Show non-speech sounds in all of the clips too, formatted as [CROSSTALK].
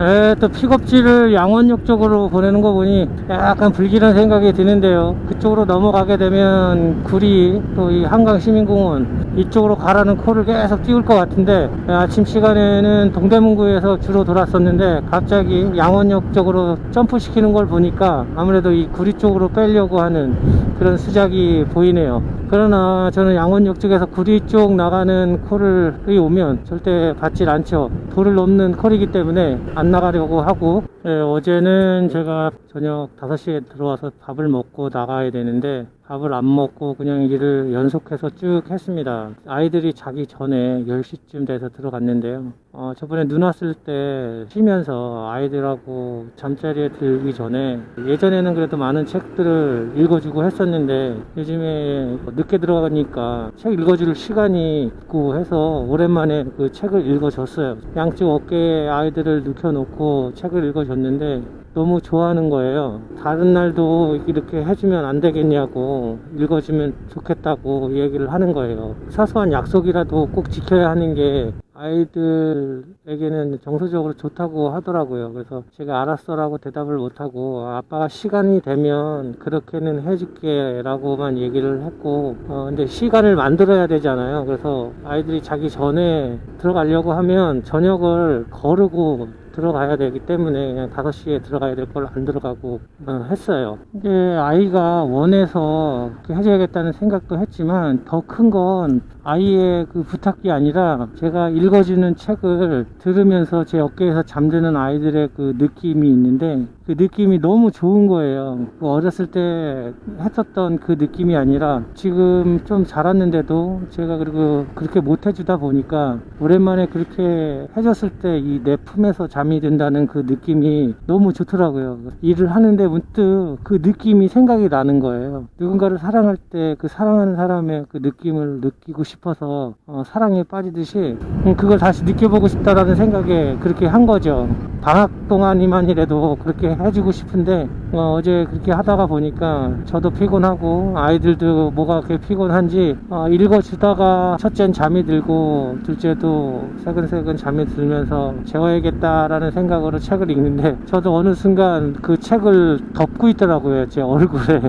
에, 또 픽업지를 양원역 쪽으로 보내는 거 보니 약간 불길한 생각이 드는데요. 그쪽으로 넘어가게 되면 구리 또 이 한강시민공원 이쪽으로 가라는 콜을 계속 띄울 것 같은데 아침 시간에는 동대문구에서 주로 돌았었는데 갑자기 양원역 쪽으로 점프시키는 걸 보니까 아무래도 이 구리 쪽으로 빼려고 하는 그런 수작이 보이네요. 그러나 저는 양원역 쪽에서 구리 쪽 나가는 콜을 오면 절대 받질 않죠. 도를 넘는 콜이기 때문에 안 나가려고 하고 예, 어제는 제가 저녁 5시에 들어와서 밥을 먹고 나가야 되는데 밥을 안 먹고 그냥 일을 연속해서 쭉 했습니다. 아이들이 자기 전에 10시쯤 돼서 들어갔는데요. 어, 저번에 눈 왔을 때 쉬면서 아이들하고 잠자리에 들기 전에 예전에는 그래도 많은 책들을 읽어주고 했었는데 요즘에 늦게 들어가니까 책 읽어줄 시간이 있고 해서 오랜만에 그 책을 읽어줬어요. 양쪽 어깨에 아이들을 눕혀놓고 책을 읽어줬는데 너무 좋아하는 거예요. 다른 날도 이렇게 해주면 안 되겠냐고 읽어주면 좋겠다고 얘기를 하는 거예요. 사소한 약속이라도 꼭 지켜야 하는 게 아이들에게는 정서적으로 좋다고 하더라고요. 그래서 제가 알았어 라고 대답을 못하고 아빠가 시간이 되면 그렇게는 해줄게 라고만 얘기를 했고 어, 근데 시간을 만들어야 되잖아요. 그래서 아이들이 자기 전에 들어가려고 하면 저녁을 거르고 들어가야 되기 때문에 그냥 5시에 들어가야 될 걸 안 들어가고 어, 했어요. 이제 아이가 원해서 해줘야겠다는 생각도 했지만 더 큰 건 아이의 그 부탁이 아니라 제가 읽어주는 책을 들으면서 제 어깨에서 잠드는 아이들의 그 느낌이 있는데 그 느낌이 너무 좋은 거예요. 그 어렸을 때 했었던 그 느낌이 아니라 지금 좀 자랐는데도 제가 그리고 그렇게 못 해주다 보니까 오랜만에 그렇게 해줬을 때 이 내 품에서 잠이 든다는 그 느낌이 너무 좋더라고요. 일을 하는데 문득 그 느낌이 생각이 나는 거예요. 누군가를 사랑할 때 그 사랑하는 사람의 그 느낌을 느끼고 싶 어서 어, 사랑에 빠지듯이 음, 그걸 다시 느껴보고 싶다라는 생각에 그렇게 한 거죠. 방학 동안이만이라도 그렇게 해주고 싶은데 어, 제 그렇게 하다가 보니까 저도 피곤하고 아이들도 뭐가 그렇게 피곤한지 어, 읽어주다가 첫째는 잠이 들고 둘째도 새근새근 잠이 들면서 재워야겠다라는 생각으로 책을 읽는데 저도 어느 순간 그 책을 덮고 있더라고요 제 얼굴에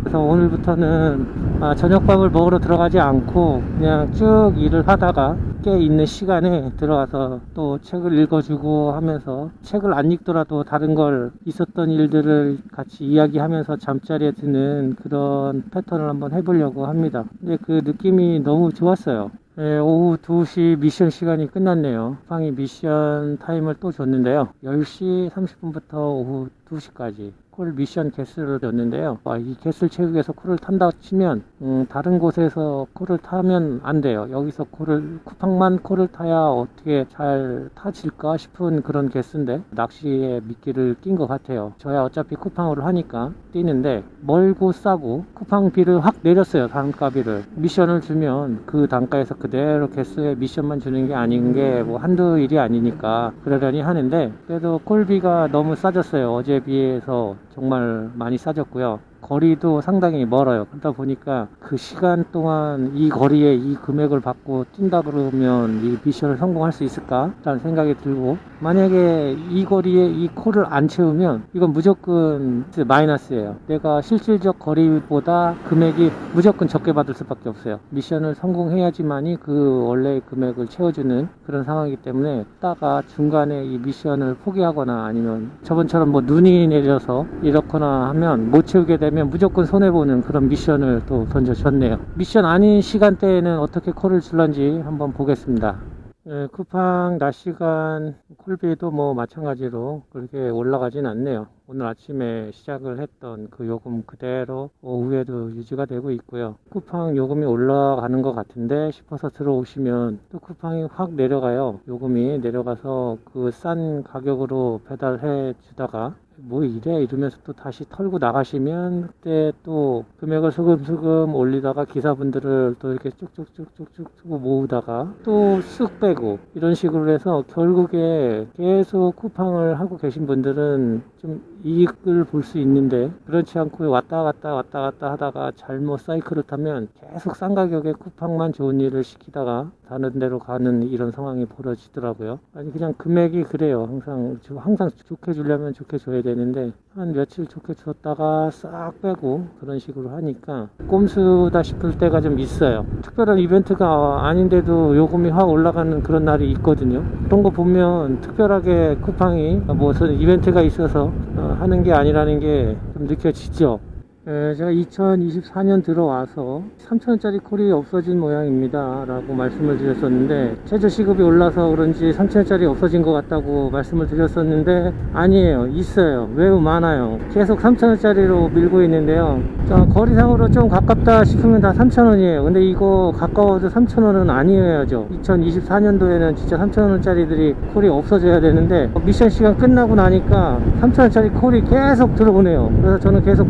그래서 오늘부터는 아, 저녁밥을 먹으러 들어가지 않고 그냥 쭉 일을 하다가 깨 있는 시간에 들어가서 또 책을 읽어주고 하면서 책을 안 읽더라도 다른 걸 있었던 일들을 같이 이야기하면서 잠자리에 드는 그런 패턴을 한번 해보려고 합니다. 근데 그 느낌이 너무 좋았어요. 예, 오후 2시 미션 시간이 끝났네요. 빵이 미션 타임을 또 줬는데요. 10시 30분부터 오후 2시까지 콜 미션 개수를 줬는데요. 아, 이 개수를 채우기 위해서 콜을 탄다 치면 음, 다른 곳에서 콜을 타면 안 돼요. 여기서 콜을 쿠팡만 콜을 타야 어떻게 잘 타질까 싶은 그런 개수인데 낚시에 미끼를 낀 것 같아요. 저야 어차피 쿠팡으로 하니까 뛰는데 멀고 싸고 쿠팡비를 확 내렸어요. 단가비를 미션을 주면 그 단가에서 그대로 개수의 미션만 주는 게 아닌 게 뭐 한두 일이 아니니까 그러려니 하는데 그래도 콜비가 너무 싸졌어요. 어제 비해서 정말 많이 싸졌고요. 거리도 상당히 멀어요. 그러다 보니까 그 시간 동안 이 거리에 이 금액을 받고 뛴다 그러면 이 미션을 성공할 수 있을까? 라는 생각이 들고 만약에 이 거리에 이 콜을 안 채우면 이건 무조건 마이너스예요. 내가 실질적 거리보다 금액이 무조건 적게 받을 수밖에 없어요. 미션을 성공해야지만이 그 원래의 금액을 채워주는 그런 상황이기 때문에 따가 중간에 이 미션을 포기하거나 아니면 저번처럼 뭐 눈이 내려서 이렇거나 하면 못 채우게 되면 무조건 손해보는 그런 미션을 또 던져줬네요. 미션 아닌 시간대에는 어떻게 콜을 줄런지 한번 보겠습니다. 예, 쿠팡 낮 시간 콜비도 뭐 마찬가지로 그렇게 올라가진 않네요. 오늘 아침에 시작을 했던 그 요금 그대로 오후에도 유지가 되고 있고요. 쿠팡 요금이 올라가는 것 같은데 싶어서 들어오시면 또 쿠팡이 확 내려가요. 요금이 내려가서 그 싼 가격으로 배달해 주다가 뭐 이래 이러면서 또 다시 털고 나가시면 그때 또 금액을 슬금슬금 올리다가 기사분들을 또 이렇게 쭉쭉쭉쭉쭉 모으다가 또 쓱 빼고 이런 식으로 해서 결국에 계속 쿠팡을 하고 계신 분들은 좀 이익을 볼 수 있는데 그렇지 않고 왔다 갔다 왔다 갔다 하다가 잘못 사이클을 타면 계속 싼 가격에 쿠팡만 좋은 일을 시키다가 다른 데로 가는 이런 상황이 벌어지더라고요. 아니 그냥 금액이 그래요. 항상 저- 항상 좋게 주려면 좋게 줘야 되는데 한 며칠 좋게 줬다가 싹 빼고 그런 식으로 하니까 꼼수다 싶을 때가 좀 있어요. 특별한 이벤트가 아닌데도 요금이 확 올라가는 그런 날이 있거든요. 그런 거 보면 특별하게 쿠팡이 무슨 이벤트가 있어서 어, 하는 게 아니라는 게 좀 느껴지죠. 에, 제가 2024년 들어와서 3천원짜리 콜이 없어진 모양입니다. 라고 말씀을 드렸었는데 최저 시급이 올라서 그런지 3천원짜리 없어진 것 같다고 말씀을 드렸었는데 아니에요. 있어요. 매우 많아요. 계속 3천원짜리로 밀고 있는데요. 자, 거리상으로 좀 가깝다 싶으면 다 3천원이에요. 근데 이거 가까워도 3천원은 아니어야죠. 2024년도에는 진짜 3천원짜리들이 콜이 없어져야 되는데 미션 시간 끝나고 나니까 3천원짜리 콜이 계속 들어오네요. 그래서 저는 계속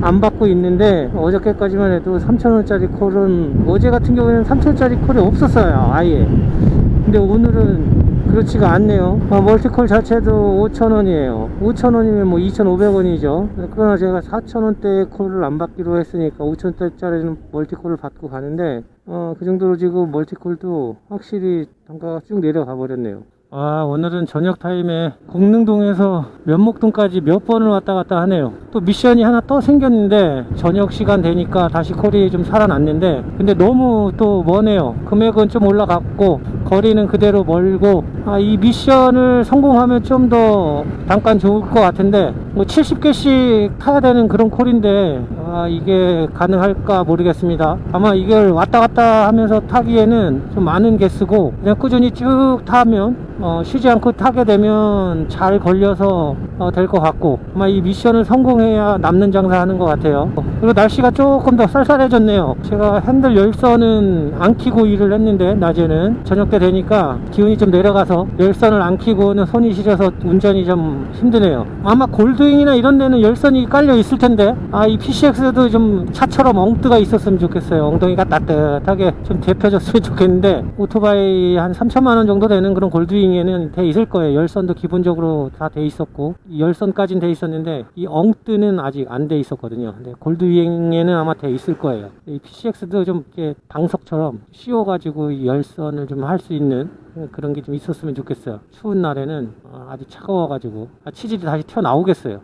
안 받고 있는데 어저께까지만 해도 3,000원짜리 콜은 어제 같은 경우에는 3,000원짜리 콜이 없었어요 아예. 근데 오늘은 그렇지가 않네요. 어, 멀티콜 자체도 5,000원이에요. 5,000원이면 뭐 2,500원이죠. 그러나 제가 4,000원대 콜을 안 받기로 했으니까 5,000원짜리는 멀티콜을 받고 가는데 어, 그 정도로 지금 멀티콜도 확실히 단가가 쭉 내려가 버렸네요 아 오늘은 저녁 타임에 공릉동에서 면목동까지 몇 번을 왔다 갔다 하네요. 또 미션이 하나 또 생겼는데 저녁 시간 되니까 다시 콜이 좀 살아났는데 근데 너무 또 머네요. 금액은 좀 올라갔고 거리는 그대로 멀고 아, 이 미션을 성공하면 좀더 단가 좋을 것 같은데 뭐 70개씩 타야 되는 그런 콜인데 아, 이게 가능할까 모르겠습니다. 아마 이걸 왔다 갔다 하면서 타기에는 좀 많은 개 쓰고 그냥 꾸준히 쭉 타면 어, 쉬지 않고 타게 되면 잘 걸려서 어, 될 것 같고 아마 이 미션을 성공해야 남는 장사 하는 것 같아요 그리고 날씨가 조금 더 쌀쌀해졌네요. 제가 핸들 열선은 안 키고 일을 했는데 낮에는. 저녁 때 되니까 기온이 좀 내려가서 열선을 안 키고는 손이 시려서 운전이 좀 힘드네요. 아마 골드윙이나 이런 데는 열선이 깔려 있을 텐데 아 이 PCX도 좀 차처럼 엉뜨가 있었으면 좋겠어요. 엉덩이가 따뜻하게 좀 데펴졌으면 좋겠는데 오토바이 한 3천만 원 정도 되는 그런 골드윙에는 돼 있을 거예요. 열선도 기본적으로 다 돼 있었고 이 열선까지는 돼 있었는데 이 엉뜨는 아직 안 돼 있었거든요. 근데 골드 윙에는 아마 돼 있을 거예요. 이 PCX도 좀 이렇게 방석처럼 씌워가지고 이 열선을 좀 할 수 있는 그런 게 좀 있었으면 좋겠어요. 추운 날에는 어, 아주 차가워가지고. 아, 치질이 다시 튀어나오겠어요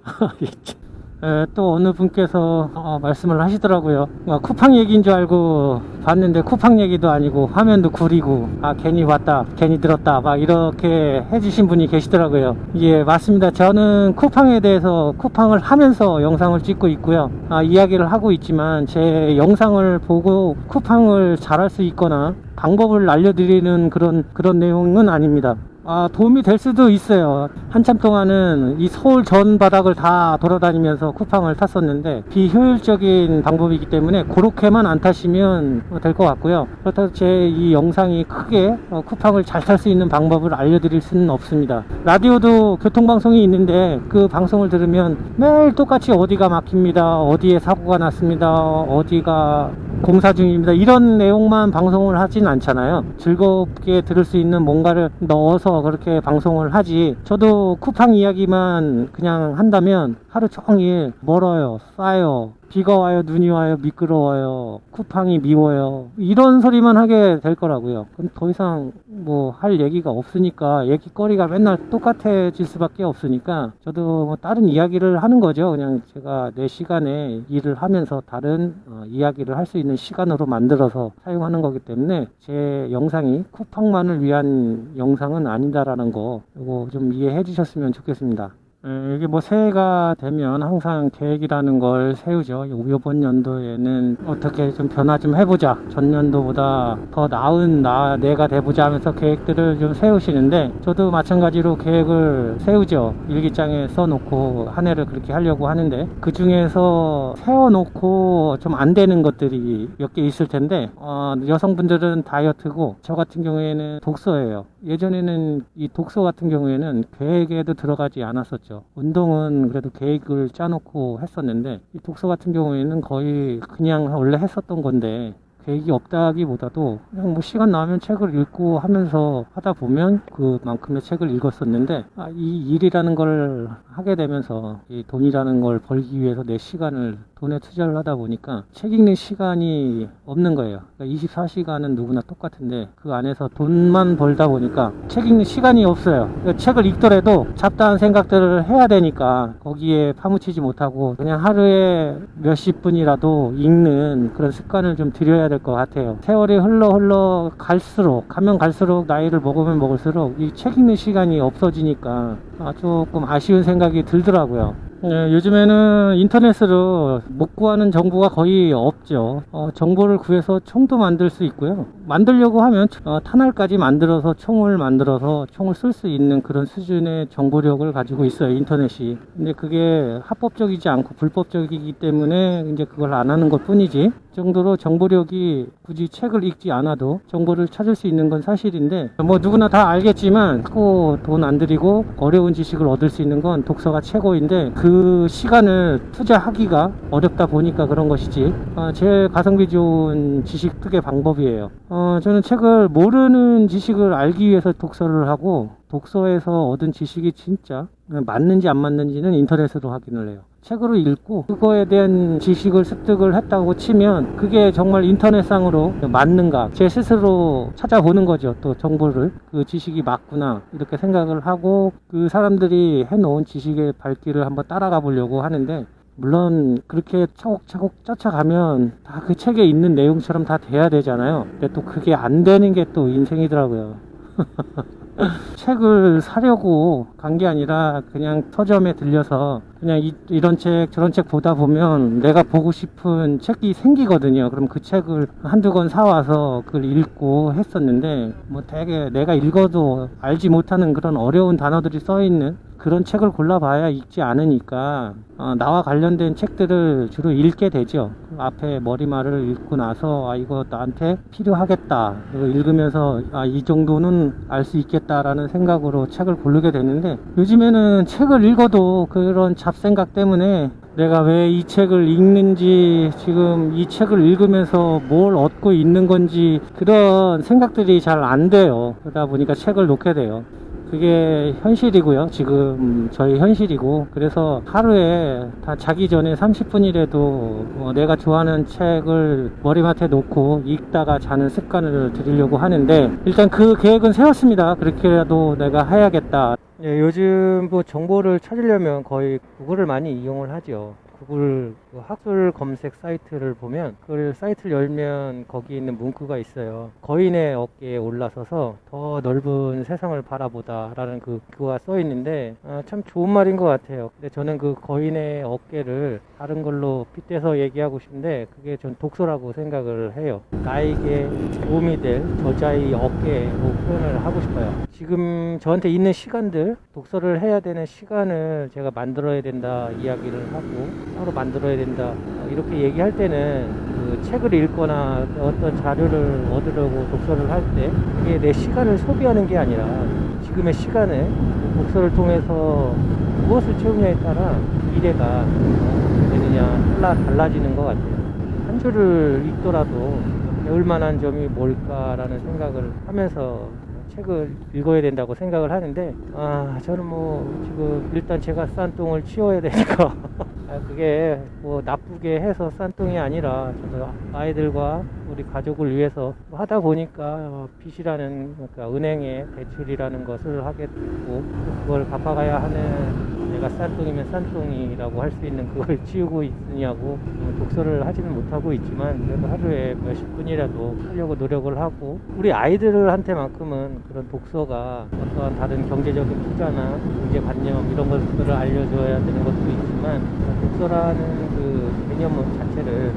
[LAUGHS] 에, 또 어느 분께서 어, 말씀을 하시더라고요. 어, 쿠팡 얘기인 줄 알고 봤는데 쿠팡 얘기도 아니고 화면도 구리고 아 괜히 왔다 괜히 들었다 막 이렇게 해주신 분이 계시더라고요. 예 맞습니다. 저는 쿠팡에 대해서 쿠팡을 하면서 영상을 찍고 있고요. 아, 이야기를 하고 있지만 제 영상을 보고 쿠팡을 잘할 수 있거나 방법을 알려드리는 그런 그런 내용은 아닙니다. 아, 도움이 될 수도 있어요. 한참 동안은 이 서울 전 바닥을 다 돌아다니면서 쿠팡을 탔었는데 비효율적인 방법이기 때문에 그렇게만 안 타시면 될 것 같고요. 그렇다고 제 이 영상이 크게 어, 쿠팡을 잘 탈 수 있는 방법을 알려드릴 수는 없습니다. 라디오도 교통방송이 있는데 그 방송을 들으면 매일 똑같이 어디가 막힙니다. 어디에 사고가 났습니다. 어디가 공사 중입니다. 이런 내용만 방송을 하진 않잖아요. 즐겁게 들을 수 있는 뭔가를 넣어서 그렇게 방송을 하지. 저도 쿠팡 이야기만 그냥 한다면 하루 종일 멀어요, 싸요, 비가 와요, 눈이 와요, 미끄러워요, 쿠팡이 미워요. 이런 소리만 하게 될 거라고요. 그럼 더 이상 뭐 할 얘기가 없으니까 얘기거리가 맨날 똑같아질 수밖에 없으니까 저도 뭐 다른 이야기를 하는 거죠. 그냥 제가 내 시간에 일을 하면서 다른 어, 이야기를 할 수 있는 시간으로 만들어서 사용하는 거기 때문에 제 영상이 쿠팡만을 위한 영상은 아니다라는 거 이거 좀 이해해 주셨으면 좋겠습니다. 에, 이게 뭐 새해가 되면 항상 계획이라는 걸 세우죠. 요- 요번 연도에는 어떻게 좀 변화 좀 해보자. 전년도보다 더 나은 나 내가 돼보자 하면서 계획들을 좀 세우시는데 저도 마찬가지로 계획을 세우죠. 일기장에 써놓고 한 해를 그렇게 하려고 하는데 그 중에서 세워놓고 좀 안 되는 것들이 몇 개 있을 텐데 어, 여성분들은 다이어트고 저 같은 경우에는 독서예요. 예전에는 이 독서 같은 경우에는 계획에도 들어가지 않았었죠. 운동은 그래도 계획을 짜놓고 했었는데 이 독서 같은 경우에는 거의 그냥 원래 했었던 건데 계획이 없다기보다도 그냥 뭐 시간 나면 책을 읽고 하면서 하다 보면 그만큼의 책을 읽었었는데 아, 이 일이라는 걸 하게 되면서 이 돈이라는 걸 벌기 위해서 내 시간을 돈에 투자를 하다 보니까 책 읽는 시간이 없는 거예요. 그러니까 24시간은 누구나 똑같은데 그 안에서 돈만 벌다 보니까 책 읽는 시간이 없어요. 그러니까 책을 읽더라도 잡다한 생각들을 해야 되니까 거기에 파묻히지 못하고 그냥 하루에 몇십 분이라도 읽는 그런 습관을 좀 들여야 될것 같아요. 세월이 흘러 흘러 갈수록 가면 갈수록 나이를 먹으면 먹을수록 이 책 읽는 시간이 없어지니까 아, 조금 아쉬운 생각이 들더라고요. 예, 요즘에는 인터넷으로 못 구하는 정보가 거의 없죠. 어, 정보를 구해서 총도 만들 수 있고요. 만들려고 하면 어, 탄알까지 만들어서 총을 만들어서 총을 쓸 수 있는 그런 수준의 정보력을 가지고 있어요. 인터넷이. 근데 그게 합법적이지 않고 불법적이기 때문에 이제 그걸 안 하는 것 뿐이지. 그 정도로 정보력이 굳이 책을 읽지 않아도 정보를 찾을 수 있는 건 사실인데 뭐 누구나 다 알겠지만 크고 돈안 들이고 어려운 지식을 얻을 수 있는 건 독서가 최고인데 그 시간을 투자하기가 어렵다 보니까 그런 것이지. 어, 제일 가성비 좋은 지식 투기 방법이에요. 어, 저는 책을 모르는 지식을 알기 위해서 독서를 하고 독서에서 얻은 지식이 진짜 맞는지 안 맞는지는 인터넷으로 확인을 해요. 책으로 읽고 그거에 대한 지식을 습득을 했다고 치면 그게 정말 인터넷상으로 맞는가 제 스스로 찾아보는 거죠. 또 정보를 그 지식이 맞구나 이렇게 생각을 하고 그 사람들이 해놓은 지식의 발길을 한번 따라가 보려고 하는데 물론 그렇게 차곡차곡 쫓아가면 다 그 책에 있는 내용처럼 다 돼야 되잖아요. 근데 또 그게 안 되는 게 또 인생이더라고요. [LAUGHS] 책을 사려고 간 게 아니라 그냥 서점에 들려서 그냥 이, 이런 책 저런 책 보다 보면 내가 보고 싶은 책이 생기거든요. 그럼 그 책을 한두 권 사와서 그걸 읽고 했었는데 뭐 되게 내가 읽어도 알지 못하는 그런 어려운 단어들이 써 있는 그런 책을 골라봐야 읽지 않으니까 어, 나와 관련된 책들을 주로 읽게 되죠. 앞에 머리말을 읽고 나서 아 이거 나한테 필요하겠다. 이거 읽으면서 아 이 정도는 알 수 있겠다라는 생각으로 책을 고르게 되는데 요즘에는 책을 읽어도 그런 잡생각 때문에 내가 왜 이 책을 읽는지 지금 이 책을 읽으면서 뭘 얻고 있는 건지 그런 생각들이 잘 안 돼요. 그러다 보니까 책을 놓게 돼요. 그게 현실이고요. 지금 저희 현실이고 그래서 하루에 다 자기 전에 30분이라도 어, 내가 좋아하는 책을 머리맡에 놓고 읽다가 자는 습관을 들이려고 하는데 일단 그 계획은 세웠습니다. 그렇게라도 내가 해야겠다. 예, 요즘 뭐 정보를 찾으려면 거의 구글을 많이 이용을 하죠. 구글 그 학술 검색 사이트를 보면 그 사이트를 열면 거기 있는 문구가 있어요. 거인의 어깨에 올라서서 더 넓은 세상을 바라보다라는 그 그거가 써 있는데 아, 참 좋은 말인 것 같아요. 근데 저는 그 거인의 어깨를 다른 걸로 빗대서 얘기하고 싶은데 그게 전 독서라고 생각을 해요. 나에게 도움이 될 저자의 어깨로 표현을 하고 싶어요. 지금 저한테 있는 시간들 독서를 해야 되는 시간을 제가 만들어야 된다 이야기를 하고 따로 만들어야 된다. 어, 이렇게 얘기할 때는 그 책을 읽거나 어떤 자료를 얻으려고 독서를 할때 그게 내 시간을 소비하는 게 아니라 지금의 시간을 독서를 통해서 무엇을 채우냐에 따라 미래가 어떻게 되느냐 달라, 달라지는 것 같아요. 한 줄을 읽더라도 배울 만한 점이 뭘까라는 생각을 하면서 책을 읽어야 된다고 생각을 하는데 아 저는 뭐 지금 일단 제가 싼 똥을 치워야 되니까. [LAUGHS] 아, 그게 뭐 나쁘게 해서 싼 돈이 아니라 저도 아이들과 우리 가족을 위해서 하다 보니까 어, 빚이라는 그러니까 은행에 대출이라는 것을 하게 됐고 그걸 갚아가야 하는 내가 싼똥이면 싼똥이라고 할 수 있는 그걸 [LAUGHS] 치우고 있느냐고 어, 독서를 하지는 못하고 있지만 그래도 하루에 몇십 분이라도 하려고 노력을 하고 우리 아이들한테만큼은 그런 독서가 어떠한 다른 경제적인 투자나 경제관념 이런 것들을 알려줘야 되는 것도 있지만 독서라는 그 개념 자체를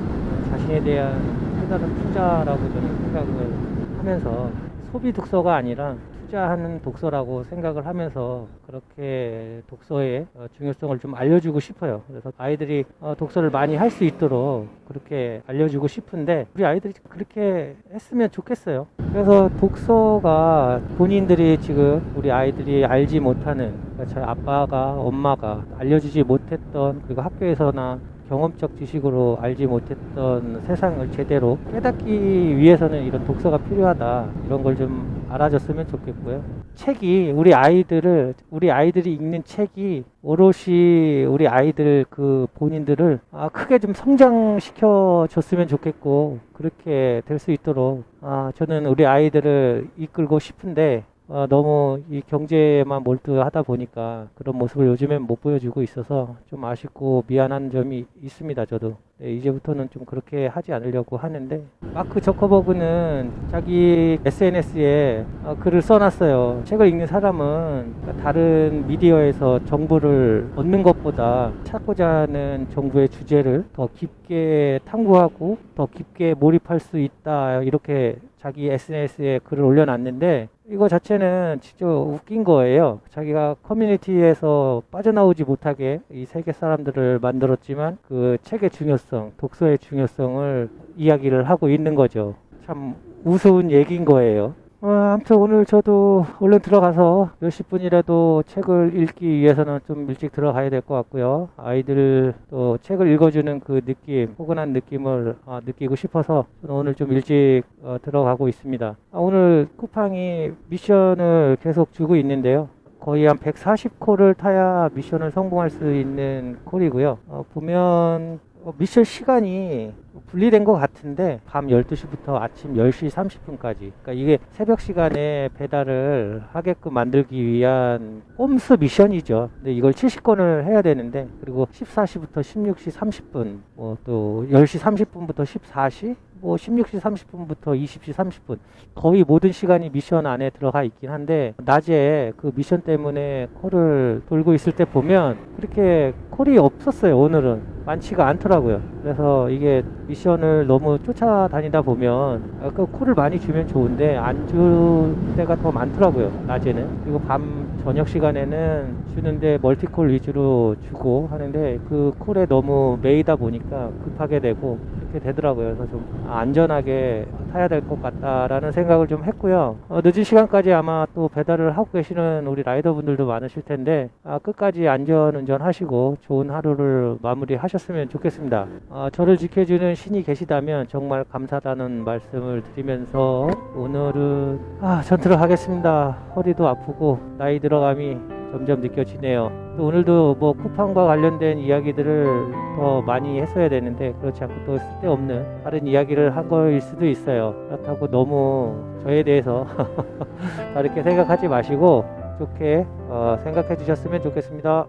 자신에 대한 색다른 투자라고 저는 생각을 하면서 소비 독서가 아니라 투자하는 독서라고 생각을 하면서 그렇게 독서의 어, 중요성을 좀 알려주고 싶어요. 그래서 아이들이 어, 독서를 많이 할 수 있도록 그렇게 알려주고 싶은데 우리 아이들이 그렇게 했으면 좋겠어요. 그래서 독서가 본인들이 지금 우리 아이들이 알지 못하는 그러니까 저희 아빠가 엄마가 알려주지 못했던 그리고 학교에서나 경험적 지식으로 알지 못했던 세상을 제대로 깨닫기 위해서는 이런 독서가 필요하다. 이런 걸좀 알아줬으면 좋겠고요. 책이 우리 아이들을 우리 아이들이 읽는 책이 오롯이 우리 아이들 그 본인들을 아, 크게 좀 성장시켜 줬으면 좋겠고 그렇게 될 수 있도록 아, 저는 우리 아이들을 이끌고 싶은데 어, 너무 이 경제에만 몰두하다 보니까 그런 모습을 요즘엔 못 보여주고 있어서 좀 아쉽고 미안한 점이 있습니다. 저도 네, 이제부터는 좀 그렇게 하지 않으려고 하는데 마크 저커버그는 자기 SNS에 어, 글을 써놨어요. 책을 읽는 사람은 다른 미디어에서 정보를 얻는 것보다 찾고자 하는 정부의 주제를 더 깊게 탐구하고 더 깊게 몰입할 수 있다 이렇게 자기 SNS에 글을 올려놨는데 이거 자체는 진짜 웃긴 거예요. 자기가 커뮤니티에서 빠져나오지 못하게 이 세계 사람들을 만들었지만 그 책의 중요성, 독서의 중요성을 이야기를 하고 있는 거죠. 참 우스운 얘기인 거예요. 어, 아무튼 오늘 저도 얼른 들어가서 몇십 분이라도 책을 읽기 위해서는 좀 일찍 들어가야 될 것 같고요. 아이들 또 책을 읽어주는 그 느낌, 포근한 느낌을 어, 느끼고 싶어서 오늘 좀 일찍 어, 들어가고 있습니다. 아, 오늘 쿠팡이 미션을 계속 주고 있는데요. 거의 한 140콜을 타야 미션을 성공할 수 있는 콜이고요. 어, 보면 어, 미션 시간이 분리된 것 같은데 밤 12시부터 아침 10시 30분까지. 그러니까 이게 새벽 시간에 배달을 하게끔 만들기 위한 꼼수 미션이죠. 근데 이걸 70건을 해야 되는데 그리고 14시부터 16시 30분 뭐 또 10시 30분부터 14시 뭐 16시 30분부터 20시 30분. 거의 모든 시간이 미션 안에 들어가 있긴 한데 낮에 그 미션 때문에 콜을 돌고 있을 때 보면 그렇게 콜이 없었어요 오늘은. 많지가 않더라고요. 그래서 이게 미션을 너무 쫓아다니다 보면 아까 콜을 많이 주면 좋은데 안 줄 때가 더 많더라고요 낮에는. 그리고 밤 저녁 시간에는 주는데 멀티콜 위주로 주고 하는데 그 콜에 너무 매이다 보니까 급하게 되고 그렇게 되더라고요. 그래서 좀 안전하게 타야 될 것 같다라는 생각을 좀 했고요. 어, 늦은 시간까지 아마 또 배달을 하고 계시는 우리 라이더분들도 많으실 텐데 아, 끝까지 안전 운전하시고 좋은 하루를 마무리하셨으면 좋겠습니다. 아, 저를 지켜주는 신이 계시다면 정말 감사하다는 말씀을 드리면서 오늘은 아, 전투를 하겠습니다. 허리도 아프고 나이 들어감이 점점 느껴지네요. 또 오늘도 뭐 쿠팡과 관련된 이야기들을 더 많이 했어야 되는데 그렇지 않고 또 쓸데없는 다른 이야기를 한 거일 수도 있어요. 그렇다고 너무 저에 대해서 [LAUGHS] 다르게 생각하지 마시고 좋게 어, 생각해 주셨으면 좋겠습니다.